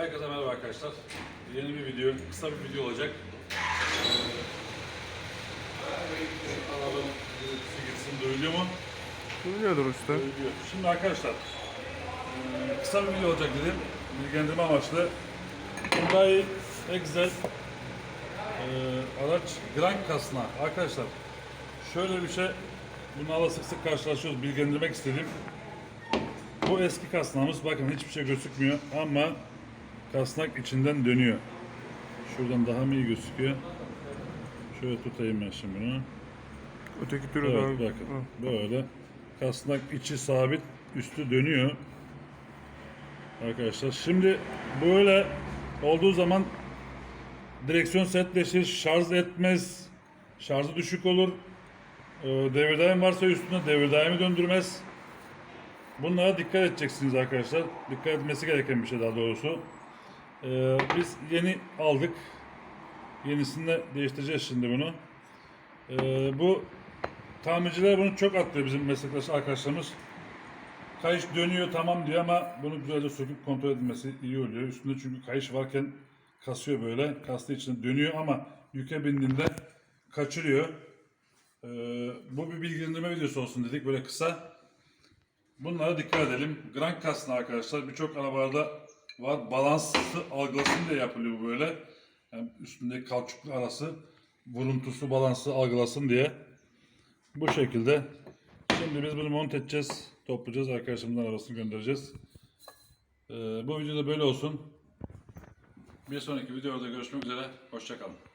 Herkese merhaba arkadaşlar. Yeni bir video, kısa bir video olacak. Gürültüsü gitsin duyuluyor mu? Duyuyordur usta. Duyuluyor. Şimdi arkadaşlar, kısa bir video olacak dedim. Bilgilendirme amaçlı. Hyundai Excel araç Grand Kasna. Arkadaşlar, şöyle bir şey, bunlarla sık sık karşılaşıyoruz. Bilgilendirmek istedim. Bu eski kasnağımız. Bakın hiçbir şey gözükmüyor ama kasnak içinden dönüyor. Şuradan daha mı iyi gözüküyor? Şöyle tutayım ben şimdi bunu. Öteki türlü Evet daha... bakın böyle. Kasnak içi sabit, üstü dönüyor. Arkadaşlar şimdi böyle olduğu zaman direksiyon sertleşir, şarj etmez, şarjı düşük olur. Ee, Devir daim varsa üstüne devir daimi döndürmez. Bunlara dikkat edeceksiniz arkadaşlar. Dikkat etmesi gereken bir şey daha doğrusu. Ee, biz yeni aldık. Yenisini de değiştireceğiz şimdi bunu. Ee, bu tamirciler bunu çok atlıyor bizim meslektaş arkadaşlarımız. Kayış dönüyor tamam diyor ama bunu güzelce söküp kontrol edilmesi iyi oluyor. Üstünde çünkü kayış varken kasıyor böyle. Kastığı için dönüyor ama yüke bindiğinde kaçırıyor. Ee, bu bir bilgilendirme videosu olsun dedik böyle kısa. Bunlara dikkat edelim. Grand kasna arkadaşlar birçok arabalarda var. Balansı algılasın diye yapılıyor böyle. Yani üstündeki kalçuklu arası vuruntusu balansı algılasın diye. Bu şekilde. Şimdi biz bunu monte edeceğiz. Toplayacağız. Arkadaşımızın arabasını göndereceğiz. Ee, bu videoda böyle olsun. Bir sonraki videoda görüşmek üzere. Hoşçakalın.